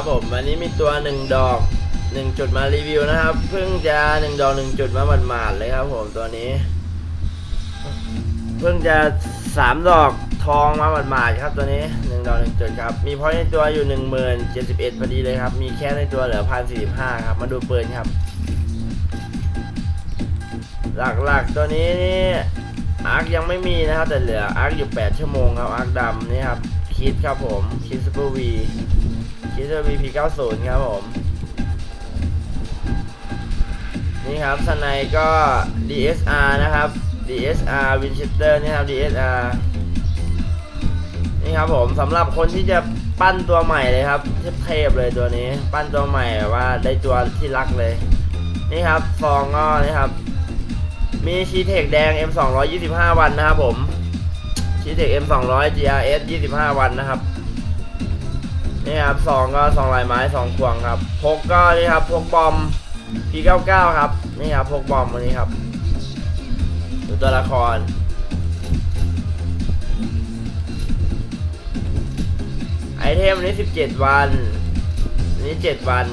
ครับผมวันนี้มีตัวหนึ่งดอกหนึ่งจุดมารีวิวนะครับ เพิ่งจะหนึ่งดอกหนึ่งจุดมาหมาดๆเลยครับผมตัวนี้ เพิ่งจะสามดอกทองมาหมาดๆครับตัวนี้หนึ่งดอกหนึ่งจุดครับ มีพอยในตัวอยู่หนึ่งหมื่นเจ็ดสิบเอ็ดพอดีเลยครับ มีแค่ในตัวเหลือพันสี่สิบห้าครับ มาดูปืนครับ หลักๆตัวนี้นี่อาร์คยังไม่มีนะครับ แต่เหลืออาร์คอยู่แปดชั่วโมงครับอาร์คดำนี่ครับ คิดครับผมคิดซูเปอร์วีคิดว่า VP90 ครับผม นี่ครับสไนก็ DSR นะครับ DSR Winchester นี่ครับ DSR นี่ครับผมสำหรับคนที่จะปั้นตัวใหม่เลยครับเทพเลยตัวนี้ ปั้นตัวใหม่ว่าได้ตัวที่รักเลย นี่ครับฟองก็นี่ครับ มีชีเทคแดง M 2 2 5 วันนะครับผม ชีเทค M 2 0 0 GRS 25 วันนะครับ นี่ครับสองก็สองลายไม้สองขวงครับพกก็นี่ครับพกบอม P99 ครับ นี่ครับพกบอมอันนี้ครับดูตัวละครไอเทมอันนี้ 17 วัน นี้ 7 วัน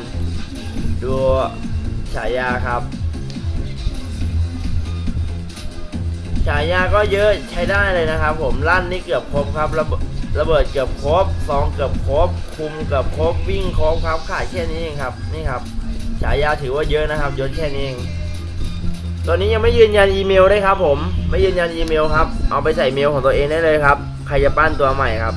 ดูฉายาครับ ฉายาก็เยอะใช้ได้เลยนะครับ ผมลั่นนี่เกือบครบครับระเบิดระเบิดเกือบครบซองเกือบครบ คุมเกือบครบวิ่งครบครับขายแค่นี้เองครับนี่ครับฉายาถือว่าเยอะนะครับยศแค่นี้เองตัวนี้ยังไม่ยืนยันอีเมลได้ครับ ผมไม่ยืนยันอีเมลครับ เอาไปใส่เมลของตัวเองได้เลยครับ ใครจะปั้นตัวใหม่ครับ